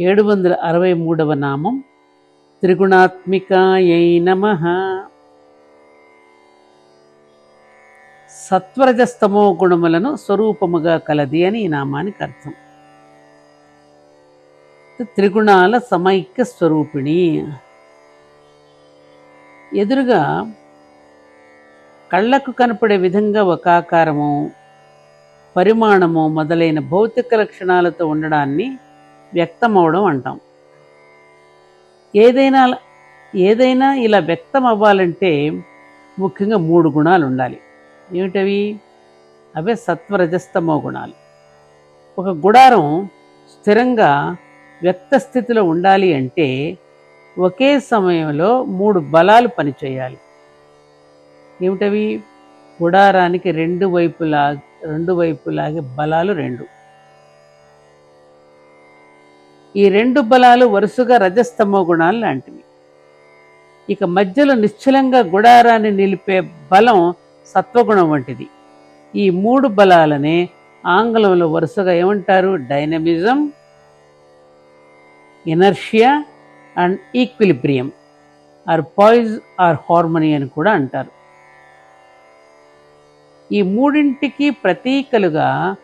ఏడు వందల అరవై మూడవ నామం. త్రిగుణాత్మికాయై నమ. సత్వరజస్తమో గుణములను స్వరూపముగా కలది అని ఈ నామానికి అర్థం. త్రిగుణాల సమైక్య స్వరూపిణి. ఎదురుగా కళ్ళకు కనపడే విధంగా ఒక ఆకారము పరిమాణము మొదలైన భౌతిక లక్షణాలతో ఉండడాన్ని వ్యక్తమవడం అంటాం. ఏదైనా ఏదైనా ఇలా వ్యక్తం అవ్వాలంటే ముఖ్యంగా మూడు గుణాలు ఉండాలి. ఏమిటవి? అవే సత్వరజస్తమో గుణాలు. ఒక గుడారం స్థిరంగా వ్యక్త స్థితిలో ఉండాలి అంటే ఒకే సమయంలో మూడు బలాలు పనిచేయాలి. ఏమిటవి? గుడారానికి రెండు వైపులా రెండు వైపులాగే బలాలు రెండు. ఈ రెండు బలాలు వరుసగా రజస్తమో గుణాలు లాంటివి. ఇక మధ్యలో నిశ్చలంగా గుడారాన్ని నిలిపే బలం సత్వగుణం వంటిది. ఈ మూడు బలాలనే ఆంగ్లంలో వరుసగా ఏమంటారు? Dynamism inertia and equilibrium. Or poise or harmony అని కూడా అంటారు. ఈ మూడింటికి ప్రతీకలుగా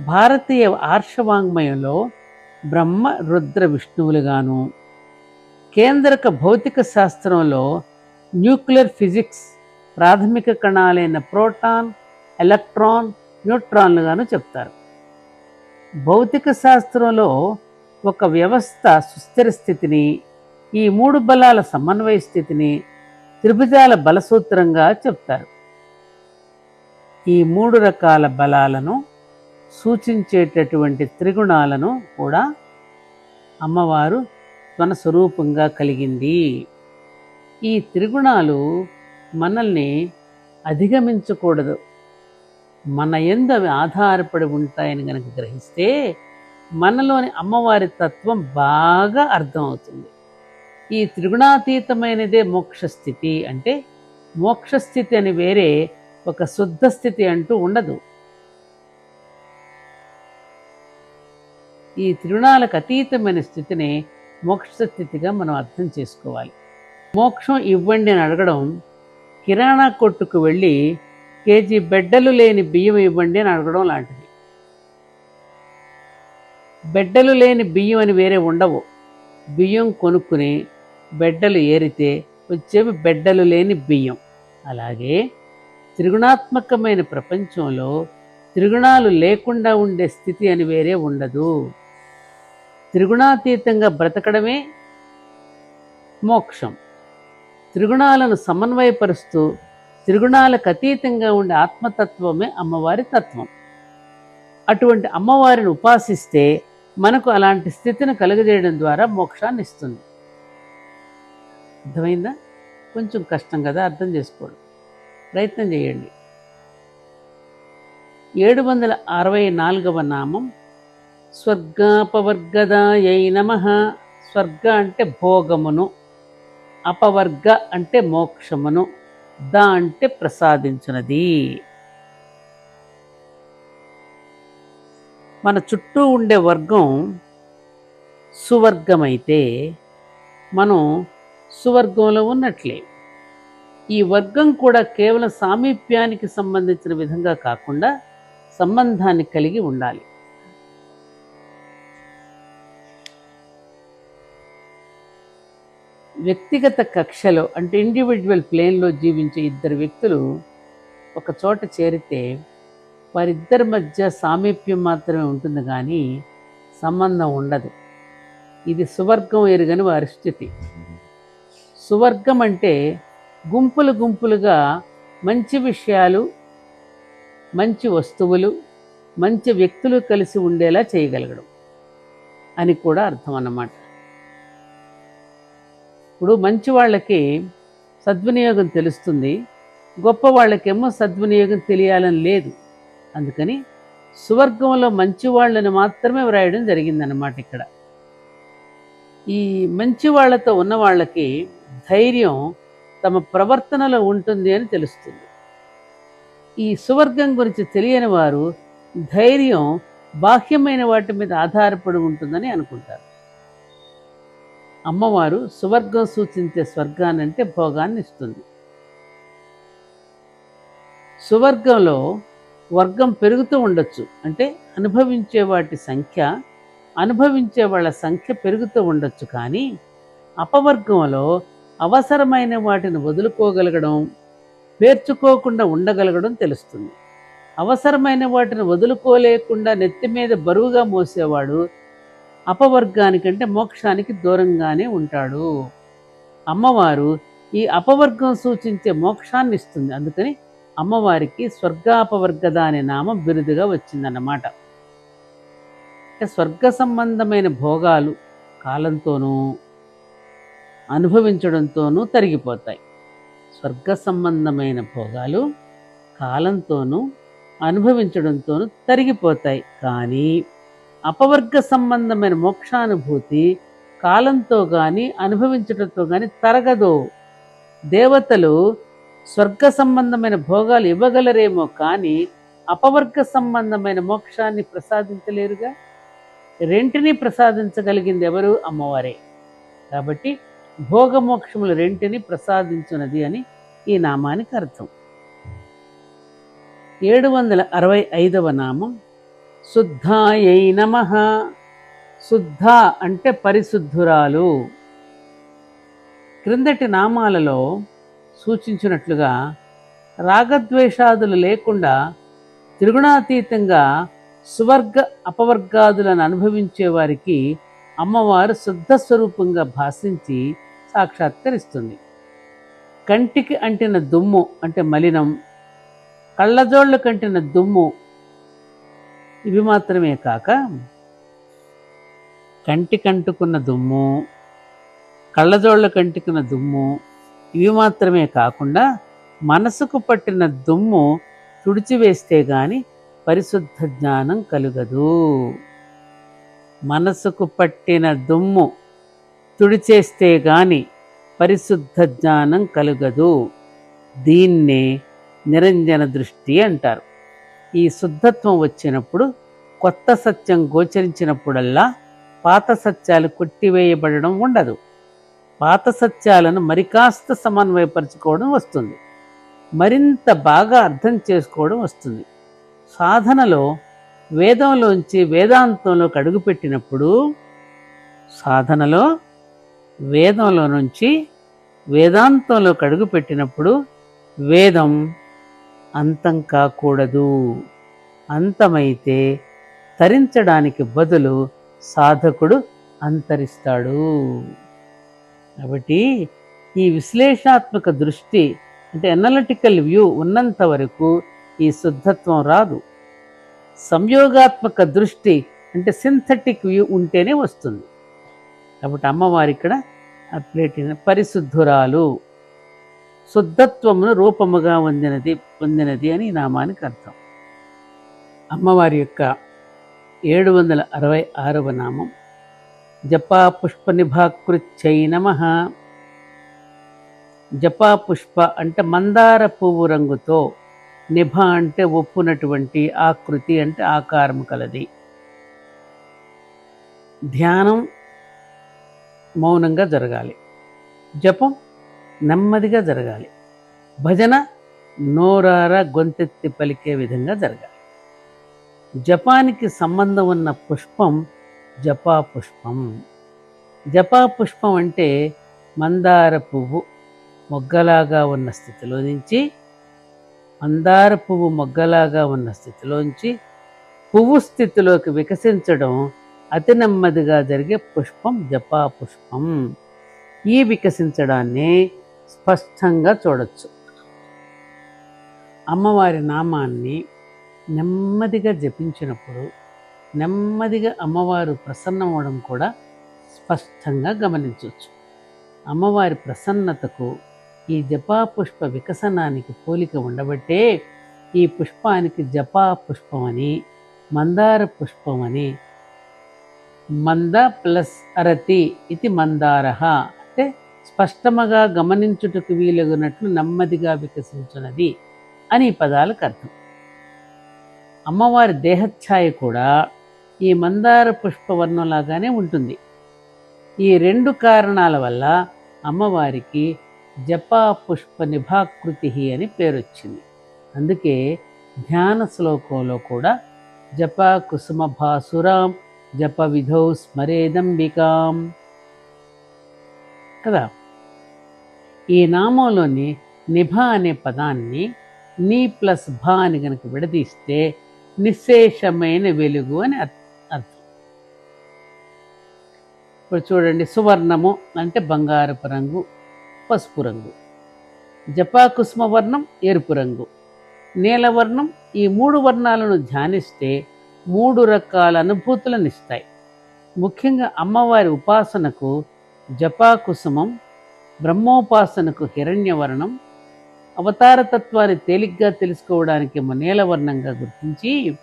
భారతీయ ఆర్షవాంగ్మయంలో బ్రహ్మ రుద్ర విష్ణువులుగాను. కేంద్రక భౌతిక శాస్త్రంలో న్యూక్లియర్ ఫిజిక్స్ ప్రాథమిక కణాలైన ప్రోటాన్ ఎలక్ట్రాన్ న్యూట్రాన్లుగాను చెప్తారు. భౌతిక శాస్త్రంలో ఒక వ్యవస్థ సుస్థిర స్థితిని ఈ మూడు బలాల సమన్వయ స్థితిని త్రిభుజాల బలసూత్రంగా చెప్తారు. ఈ మూడు రకాల బలాలను సూచించేటటువంటి త్రిగుణాలను కూడా అమ్మవారు తన స్వరూపంగా కలిగింది. ఈ త్రిగుణాలు మనల్ని అధిగమించకూడదు. మన ఎందు అవి ఆధారపడి ఉంటాయని కనుక గ్రహిస్తే మనలోని అమ్మవారి తత్వం బాగా అర్థమవుతుంది. ఈ త్రిగుణాతీతమైనదే మోక్షస్థితి అంటే మోక్షస్థితి అని వేరే ఒక శుద్ధ స్థితి అంటూ ఉండదు. ఈ త్రిగుణాలకు అతీతమైన స్థితిని మోక్ష స్థితిగా మనం అర్థం చేసుకోవాలి. మోక్షం ఇవ్వండి అని అడగడం కిరాణా కొట్టుకు వెళ్ళి కేజీ బెడ్డలు లేని బియ్యం ఇవ్వండి అని అడగడం లాంటిది. బెడ్డలు లేని బియ్యం అని వేరే ఉండవు. బియ్యం కొనుక్కుని బెడ్డలు ఏరితే వచ్చేవి బెడ్డలు లేని బియ్యం. అలాగే త్రిగుణాత్మకమైన ప్రపంచంలో త్రిగుణాలు లేకుండా ఉండే స్థితి అని వేరే ఉండదు. త్రిగుణాతీతంగా బ్రతకడమే మోక్షం. త్రిగుణాలను సమన్వయపరుస్తూ త్రిగుణాలకు అతీతంగా ఉండే ఆత్మతత్వమే అమ్మవారి తత్వం. అటువంటి అమ్మవారిని ఉపాసిస్తే మనకు అలాంటి స్థితిని కలుగజేయడం ద్వారా మోక్షాన్ని ఇస్తుంది. అర్థమైందా? కొంచెం కష్టం కదా అర్థం చేసుకోవడం. ప్రయత్నం చేయండి. ఏడు వందల అరవై నాలుగవ నామం స్వర్గాపవర్గదాయై నమ. స్వర్గ అంటే భోగమును అపవర్గ అంటే మోక్షమును ద అంటే ప్రసాదించినది. మన చుట్టూ ఉండే వర్గం సువర్గమైతే మనం సువర్గంలో ఉన్నట్లే. ఈ వర్గం కూడా కేవలం సామీప్యానికి సంబంధించిన విధంగా కాకుండా సంబంధాన్ని కలిగి ఉండాలి. వ్యక్తిగత కక్షలో అంటే ఇండివిజువల్ ప్లేన్లో జీవించే ఇద్దరు వ్యక్తులు ఒక చోట చేరితే వారిద్దరి మధ్య సామీప్యం మాత్రమే ఉంటుంది కానీ సంబంధం ఉండదు. ఇది సువర్గం ఎరుగని వారి స్థితి. సువర్గం అంటే గుంపులు గుంపులుగా మంచి విషయాలు మంచి వస్తువులు మంచి వ్యక్తులు కలిసి ఉండేలా చేయగలగడం అని కూడా అర్థం అన్నమాట. ఇప్పుడు మంచి వాళ్ళకి సద్వినియోగం తెలుస్తుంది గొప్ప వాళ్ళకేమో సద్వినియోగం తెలియాలని లేదు. అందుకని సువర్గంలో మంచి వాళ్ళని మాత్రమే వ్రాయడం జరిగిందన్నమాట ఇక్కడ. ఈ మంచి వాళ్ళతో ఉన్న వాళ్ళకి ధైర్యం తమ ప్రవర్తనలో ఉంటుంది అని తెలుస్తుంది. ఈ సువర్గం గురించి తెలియని వారు ధైర్యం బాహ్యమైన వాటి మీద ఆధారపడి ఉంటుందని అనుకుంటారు. అమ్మవారు సువర్గం సూచించే స్వర్గానంటే భోగాన్ని ఇస్తుంది సువర్గంలో వర్గం పెరుగుతూ ఉండొచ్చు. అంటే అనుభవించే వాటి సంఖ్య అనుభవించే వాళ్ళ సంఖ్య పెరుగుతూ ఉండొచ్చు. కానీ అపవర్గంలో అవసరమైన వాటిని వదులుకోగలగడం పేర్చుకోకుండా ఉండగలగడం తెలుస్తుంది. అవసరమైన వాటిని వదులుకోలేకుండా నెత్తి మీద బరువుగా మోసేవాడు అపవర్గానికంటే మోక్షానికి దూరంగానే ఉంటాడు. అమ్మవారు ఈ అపవర్గం సూచించే మోక్షాన్ని ఇస్తుంది అందుకని అమ్మవారికి స్వర్గాపవర్గద అనే నామం బిరుదుగా వచ్చిందన్నమాట. స్వర్గ సంబంధమైన భోగాలు కాలంతోనూ అనుభవించడంతోనూ తరిగిపోతాయి. స్వర్గ సంబంధమైన భోగాలు కాలంతోనూ అనుభవించడంతోనూ తరిగిపోతాయి. కానీ అపవర్గ సంబంధమైన మోక్షానుభూతి కాలంతో కానీ అనుభవించడంతో కానీ తరగదు. దేవతలు స్వర్గ సంబంధమైన భోగాలు ఇవ్వగలరేమో కానీ అపవర్గ సంబంధమైన మోక్షాన్ని ప్రసాదించలేరుగా? రెంటిని ప్రసాదించగలిగింది ఎవరు? అమ్మవారే. కాబట్టి భోగమోక్షములు రెంటిని ప్రసాదించున్నది అని ఈ నామానికి అర్థం. ఏడు వందల అరవై ఐదవ నామం. శుద్ధాయై నమ. శుద్ధ అంటే పరిశుద్ధురాలు. క్రిందటి నామాలలో సూచించినట్లుగా రాగద్వేషాదులు లేకుండా త్రిగుణాతీతంగా సువర్గ అపవర్గాదులను అనుభవించే వారికి అమ్మవారు శుద్ధ స్వరూపంగా భాషించి సాక్షాత్కరిస్తుంది. కంటికి అంటిన దుమ్ము అంటే మలినం కళ్ళజోళ్ళు కంటిన దుమ్ము ఇవి మాత్రమే కాక కంటి కంటుకున్న దుమ్ము కళ్ళజోళ్ళ కంటుకున్న దుమ్ము ఇవి మాత్రమే కాకుండా మనసుకు పట్టిన దుమ్ము తుడిచివేస్తే గాని పరిశుద్ధ జ్ఞానం కలుగదు. మనసుకు పట్టిన దుమ్ము తుడిచేస్తే గాని పరిశుద్ధ జ్ఞానం కలుగదు. దీన్నే నిరంజన దృష్టి అంటారు. ఈ శుద్ధత్వం వచ్చినప్పుడు కొత్త సత్యం గోచరించినప్పుడల్లా పాత సత్యాలు కొట్టివేయబడడం ఉండదు. పాత సత్యాలను మరికాస్త సమన్వయపరచుకోవడం వస్తుంది. మరింత బాగా అర్థం చేసుకోవడం వస్తుంది. సాధనలో వేదంలోంచి వేదాంతంలోకి అడుగుపెట్టినప్పుడు సాధనలో వేదంలో నుంచి వేదాంతంలోకి అడుగుపెట్టినప్పుడు వేదం అంతం కాకూడదు. అంతమైతే తరించడానికి బదులు సాధకుడు అంతరిస్తాడు. కాబట్టి ఈ విశ్లేషాత్మక దృష్టి అంటే ఎనలిటికల్ వ్యూ ఉన్నంత వరకు ఈ శుద్ధత్వం రాదు. సంయోగాత్మక దృష్టి అంటే సింథటిక్ వ్యూ ఉంటేనే వస్తుంది. కాబట్టి అమ్మవారి ఇక్కడ పరిశుద్ధురాలు శుద్ధత్వమును రూపముగా పొందినది పొందినది అని నామానికి అర్థం. అమ్మవారి యొక్క ఏడు వందల అరవై ఆరవ నామం. జపా పుష్ప నిభాకృత్యై నమ. జపా పుష్ప అంటే మందార పువ్వు రంగుతో నిభ అంటే ఒప్పునటువంటి ఆకృతి అంటే ఆకారం కలది. ధ్యానం మౌనంగా జరగాలి. జపం నెమ్మదిగా జరగాలి. భజన నోరార గొంతెత్తి పలికే విధంగా జరగాలి. జపానికి సంబంధం ఉన్న పుష్పం జపా పుష్పం జపా పుష్పం అంటే మందార పువ్వు మొగ్గలాగా ఉన్న స్థితిలో నుంచి మందార పువ్వు మొగ్గలాగా ఉన్న స్థితిలోంచి పువ్వు స్థితిలోకి వికసించడం అతి నెమ్మదిగా జరిగే పుష్పం జపా పుష్పం ఈ వికసించడాన్ని స్పష్టంగా చూడొచ్చు. అమ్మవారి నామాన్ని నెమ్మదిగా జపించినప్పుడు నెమ్మదిగా అమ్మవారు ప్రసన్నమవడం కూడా స్పష్టంగా గమనించవచ్చు అమ్మవారి ప్రసన్నతకు ఈ జపా పుష్ప వికసనానికి పోలిక ఉండబట్టే ఈ పుష్పానికి జపా పుష్పమని మందార పుష్పమని మంద ప్లస్ అరతి ఇది మందారహ స్పష్టముగా గమనించుటకు వీలగునట్లు నెమ్మదిగా వికసించున్నది అని పదాలకు అర్థం. అమ్మవారి దేహఛాయ కూడా ఈ మందార పుష్పవర్ణంలాగానే ఉంటుంది. ఈ రెండు కారణాల వల్ల అమ్మవారికి జపా పుష్ప నిభాకృతి అని పేరొచ్చింది. అందుకే ధ్యాన శ్లోకంలో కూడా జప కుసుమ భాసురాం జప విధౌ స్మరేదంబికాం కదా? ఈ నామంలోని నిభ అనే పదాన్ని నీ ప్లస్ భ అని కనుక విడదీస్తే నిశేషమైన వెలుగు అని అర్థం. ఇప్పుడు చూడండి సువర్ణము అంటే బంగారపు రంగు పసుపు రంగు. జపాకుసుమ వర్ణం ఎరుపు రంగు. నీలవర్ణం ఈ మూడు వర్ణాలను ధ్యానిస్తే మూడు రకాల అనుభూతులను ఇస్తాయి. ముఖ్యంగా అమ్మవారి ఉపాసనకు జపాకుసుమం బ్రహ్మోపాసనకు హిరణ్యవర్ణం అవతారతత్వాన్ని తేలిగ్గా తెలుసుకోవడానికి నీలవర్ణంగా గుర్తించి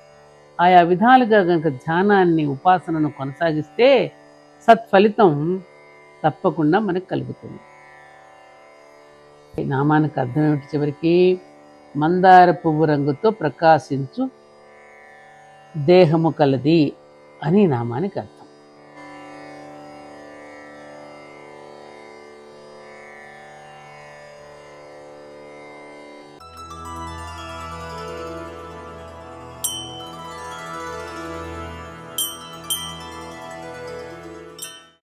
ఆయా విధాలుగా గనక ధ్యానాన్ని ఉపాసనను కొనసాగిస్తే సత్ఫలితం తప్పకుండా మనకు కలుగుతుంది. ఈ నామానికి అర్థం ఏమిటి చివరికి? మందార పువ్వు రంగుతో ప్రకాశించు దేహము కలది అని నామానికి అర్థం.